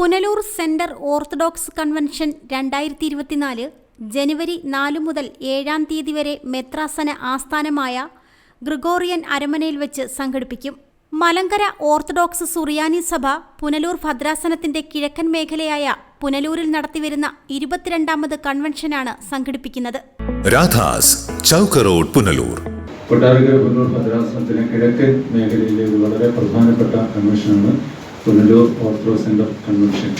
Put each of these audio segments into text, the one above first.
Punalur centre orthodox convention രണ്ടായിരത്തി ഇരുപത്തിനാല് ജനുവരി നാല് മുതൽ ഏഴാം തീയതി വരെ മെത്രാസന ആസ്ഥാനമായ ഗ്രിഗോറിയൻ അരമനയിൽ വെച്ച് സംഘടിപ്പിക്കും. മലങ്കര ഓർത്തഡോക്സ് സുറിയാനി സഭ പുനലൂർ ഭദ്രാസനത്തിന്റെ കിഴക്കൻ മേഖലയായ പുനലൂരിൽ നടത്തിവരുന്ന ഇരുപത്തിരണ്ടാമത് കൺവെൻഷനാണ് സംഘടിപ്പിക്കുന്നത്. രാധാസ് ചൗക്ക് റോഡ് പുനലൂർ. കൊട്ടാരക്കര പുനലൂർ ഭദ്രാസനത്തിന് കിഴക്കൻ മേഖലയിലെ ഒരു വളരെ പ്രധാനപ്പെട്ട കൺവെൻഷനാണ് പുനലൂർ ഓർത്തോ സെന്റർ കൺവെൻഷൻ.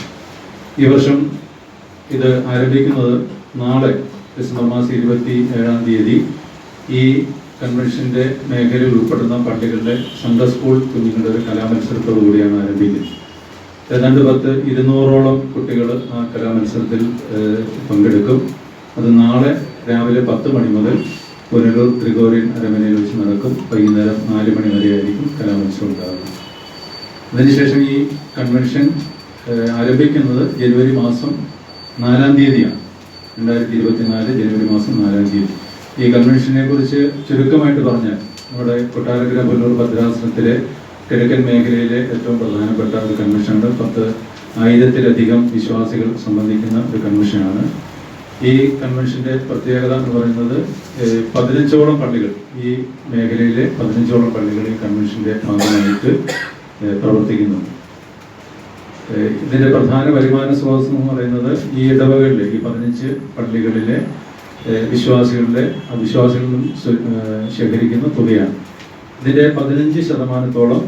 ഈ വർഷം ഇത് ആരംഭിക്കുന്നത് നാളെ ഡിസംബർ മാസം ഇരുപത്തി ഏഴാം തീയതി. ഈ കൺവെൻഷന്റെ മേഖലയിൽ ഉൾപ്പെടുന്ന പള്ളികളുടെ സൺഡേ സ്കൂൾ കുഞ്ഞുങ്ങളുടെ ഒരു കലാമത്സരത്തോടു കൂടിയാണ് ആരംഭിക്കുന്നത്. ഏതാണ്ട് പത്ത് ഇരുന്നൂറോളം കുട്ടികൾ ആ കലാമത്സരത്തിൽ പങ്കെടുക്കും. അത് നാളെ രാവിലെ പത്ത് മണി മുതൽ പുനലൂർ ത്രികോറിയൻ അരമനയിൽ വെച്ച് നടക്കും. വൈകുന്നേരം നാല് മണി വരെയായിരിക്കും കലാമത്സരം ഉണ്ടാകുന്നത്. അതിനുശേഷം ഈ കൺവെൻഷൻ ആരംഭിക്കുന്നത് ജനുവരി മാസം നാലാം തീയതിയാണ്. രണ്ടായിരത്തി ഇരുപത്തിനാല് ജനുവരി മാസം നാലാം തീയതി. ഈ കൺവെൻഷനെ കുറിച്ച് ചുരുക്കമായിട്ട് പറഞ്ഞാൽ നമ്മുടെ കൊട്ടാരക്കര പുല്ലൂർ ഭദ്രാസനത്തിലെ കിഴക്കൻ മേഖലയിലെ ഏറ്റവും പ്രധാനപ്പെട്ട ഒരു കൺവെൻഷനാണ് പത്ത് ആയിരത്തിലധികം വിശ്വാസികൾ സംബന്ധിക്കുന്ന ഒരു കൺവെൻഷനാണ് ഈ കൺവെൻഷന്റെ പ്രത്യേകത എന്ന് പറയുന്നത് പതിനഞ്ചോളം പള്ളികൾ ഈ മേഖലയിലെ പതിനഞ്ചോളം പള്ളികൾ ഈ കൺവെൻഷന്റെ ഭാഗമായിട്ട് ഏഹ്, ഇതിന്റെ പ്രധാന വരുമാന സ്രോതസ് എന്ന് പറയുന്നത് ഈ ഇടവകളിലെ ഈ പതിനഞ്ച് പള്ളികളിലെ വിശ്വാസികളുടെ അവിശ്വാസികളിൽ നിന്നും ശേഖരിക്കുന്ന തുകയാണ്. ഇതിന്റെ പതിനഞ്ച് ശതമാനത്തോളം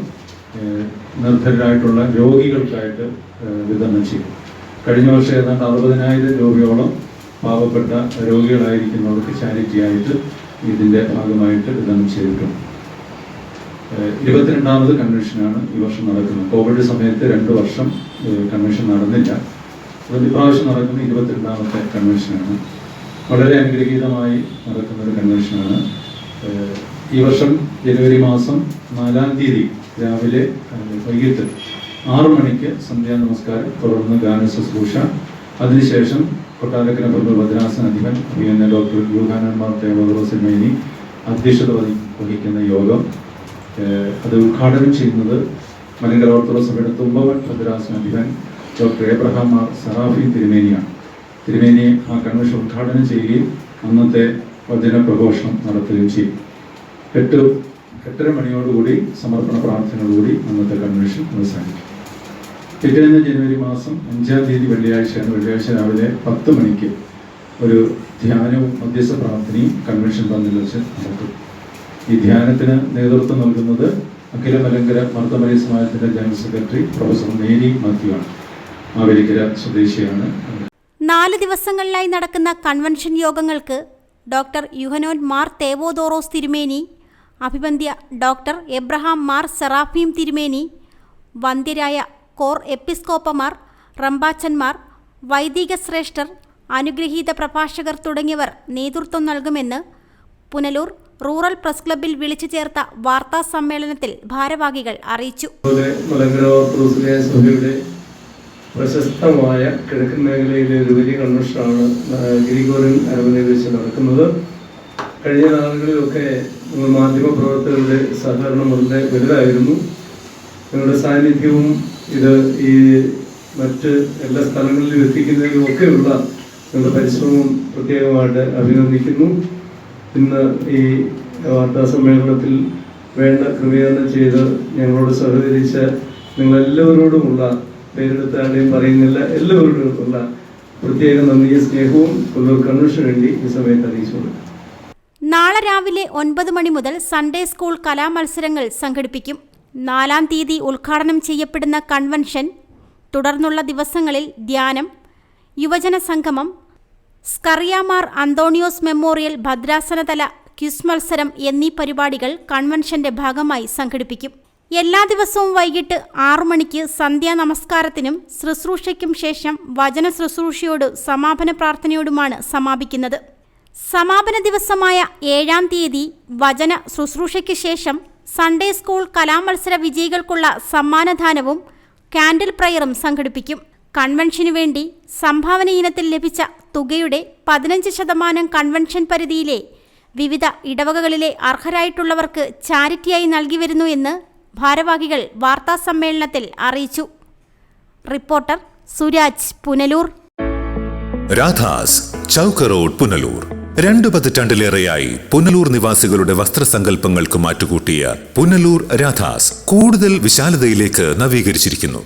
ഏഹ്, നിർധനരായിട്ടുള്ള രോഗികൾക്കായിട്ട് വിതരണം ചെയ്യും കഴിഞ്ഞ വർഷം ഏതാണ്ട് അറുപതിനായിരം രൂപയോളം പാവപ്പെട്ട രോഗികളായിരിക്കുന്നവർക്ക് ചാരിറ്റി ആയിട്ട് ഇതിന്റെ ഭാഗമായിട്ട് വിതരണം ചെയ്തിട്ടുണ്ട്. ഇരുപത്തിരണ്ടാമത് കൺവെൻഷനാണ് ഈ വർഷം നടക്കുന്നത്. കോവിഡ് സമയത്ത് രണ്ട് വർഷം കൺവെൻഷൻ നടന്നില്ല. അതുകൊണ്ട് ഇപ്രാവശ്യം നടക്കുന്ന ഇരുപത്തിരണ്ടാമത്തെ കൺവെൻഷനാണ്. വളരെ അനുഗ്രഹീതമായി നടക്കുന്ന ഒരു കൺവെൻഷനാണ് ഈ വർഷം ജനുവരി മാസം നാലാം തീയതി രാവിലെ വൈകിട്ട് ആറു മണിക്ക് സന്ധ്യാ നമസ്കാരം തുടർന്ന് ഗാന ശുശ്രൂഷ. അതിനുശേഷം കൊട്ടാരക്കര പ്രഭു ഭദ്രാസന അധിപൻ ഡോക്ടർ യൂഹാനന്മാർ തേവദോസിമേനി അധ്യക്ഷത വഹിക്കുന്ന യോഗം. അത് ഉദ്ഘാടനം ചെയ്യുന്നത് മലങ്കര ഓർത്തഡോക്സ് സഭയുടെ തുമ്പവൻ ഭദ്രാസന ഡോക്ടർ എബ്രഹാം മാർ സറാഫി തിരുമേനിയാണ്. തിരുമേനി ആ കൺവെൻഷൻ ഉദ്ഘാടനം ചെയ്യുകയും അന്നത്തെ വചന പ്രഘോഷണം നടത്തുകയും ചെയ്യും. എട്ട് എട്ടര മണിയോടുകൂടി സമർപ്പണ പ്രാർത്ഥനയോടുകൂടി അന്നത്തെ കൺവെൻഷൻ അവസാനിക്കും. പിറ്റേന്ന് ജനുവരി മാസം അഞ്ചാം തീയതി വെള്ളിയാഴ്ചയാണ് വെള്ളിയാഴ്ച രാവിലെ പത്ത് മണിക്ക് ഒരു ധ്യാനവും മധ്യസ്ഥ പ്രാർത്ഥനയും കൺവെൻഷൻ പന്തിൽ വെച്ച് നടക്കും ഈ ധ്യാനത്തിന് നേതൃത്വം നൽകുന്നത് അഖില മലങ്കര മർദ്ദമരി സമാജത്തിന്റെ general secretary professor Mary Mathew ആണ്. മാവേലിക്കര സ്വദേശിയാണ്. നാല് ദിവസങ്ങളിലായി നടക്കുന്ന കൺവെൻഷൻ യോഗങ്ങൾക്ക് ഡോക്ടർ യുഹനോൻ മാർ തേവോദോറോസ് തിരുമേനി അഭിബന്ധ്യ ഡോക്ടർ എബ്രഹാം മാർ സെറാഫീം തിരുമേനി വന്ധ്യരായ കോർ എപ്പിസ്കോപ്പമാർ റമ്പാച്ചന്മാർ വൈദിക ശ്രേഷ്ഠർ അനുഗ്രഹീത പ്രഭാഷകർ തുടങ്ങിയവർ നേതൃത്വം നൽകുമെന്ന് പുനലൂർ റൂറൽ പ്രസ് ക്ലബ്ബിൽ വിളിച്ചു ചേർത്ത വാർത്താ സമ്മേളനത്തിൽ ഭാരവാഹികൾ അറിയിച്ചു. പ്രശസ്തമായ കിഴക്കൻ മേഖലയിലെ ഒരു വലിയ കൺവെൻഷനാണ് ഗിരിഗോറിയൻ അരമനയിൽ വെച്ച് നടക്കുന്നത്. കഴിഞ്ഞ നാളുകളിലൊക്കെ നിങ്ങൾ മാധ്യമ പ്രവർത്തകരുടെ സഹകരണം വളരെ വലുതായിരുന്നു. നിങ്ങളുടെ സാന്നിധ്യവും ഇത് ഈ മറ്റ് എല്ലാ സ്ഥലങ്ങളിലും എത്തിക്കുന്നതിലും ഒക്കെയുള്ള നിങ്ങളുടെ പരിശ്രമവും പ്രത്യേകമായിട്ട് അഭിനന്ദിക്കുന്നു. ഇന്ന് ഈ വാർത്താ സമ്മേളനത്തിൽ വേണ്ട ക്രമീകരണം ചെയ്ത് ഞങ്ങളോട് സഹകരിച്ച നിങ്ങളെല്ലാവരോടുമുള്ള പേരെടുത്താണെയും പറയുന്നില്ല എല്ലാവരോടുമുള്ള പ്രത്യേക നന്ദിയും സ്നേഹവും കൊല്ലൂർ കൺവെൻഷൻ വേണ്ടി ഈ സമയത്ത് അറിയിച്ചു നാളെ രാവിലെ ഒൻപത് മണി മുതൽ സൺഡേ സ്കൂൾ കലാമത്സരങ്ങൾ സംഘടിപ്പിക്കും. നാലാം തീയതി ഉദ്ഘാടനം ചെയ്യപ്പെടുന്ന കൺവെൻഷൻ തുടർന്നുള്ള ദിവസങ്ങളിൽ ധ്യാനം യുവജന സംഗമം സ്കറിയാമാർ അന്തോണിയോസ് മെമ്മോറിയൽ ഭദ്രാസനതല ക്വിസ് മത്സരം എന്നീ പരിപാടികൾ കൺവെൻഷന്റെ ഭാഗമായി സംഘടിപ്പിക്കും. എല്ലാ ദിവസവും വൈകിട്ട് ആറു മണിക്ക് സന്ധ്യാ നമസ്കാരത്തിനും ശുശ്രൂഷയ്ക്കും ശേഷം വചന ശുശ്രൂഷയോട് സമാപന പ്രാർത്ഥനയോടുമാണ് സമാപിക്കുന്നത്. സമാപന ദിവസമായ ഏഴാം തീയതി വചന ശുശ്രൂഷയ്ക്ക് ശേഷം സൺഡേ സ്കൂൾ കലാമത്സര വിജയികൾക്കുള്ള സമ്മാനദാനവും കാൻഡിൽ പ്രയറും സംഘടിപ്പിക്കും. കൺവെൻഷനു വേണ്ടി സംഭാവന ഇനത്തിൽ ലഭിച്ച തുകയുടെ പതിനഞ്ച് ശതമാനം കൺവെൻഷൻ പരിധിയിലെ വിവിധ ഇടവകകളിലെ അർഹരായിട്ടുള്ളവർക്ക് ചാരിറ്റിയായി നൽകി വരുന്നു എന്ന് ഭാരവാഹികൾ വാർത്താസമ്മേളനത്തിൽ അറിയിച്ചു. റിപ്പോർട്ടർ സുരാജ് പുനലൂർ. രാധാസ് ചൗക്ക് റോഡ് പുനലൂർ. രണ്ടു പതിറ്റാണ്ടിലേറെയായി പുനലൂർ നിവാസികളുടെ വസ്ത്രസങ്കല്പങ്ങൾക്ക് മാറ്റുകൂട്ടിയ പുനലൂർ രാധാസ് കൂടുതൽ വിശാലതയിലേക്ക് നവീകരിച്ചിരിക്കുന്നു.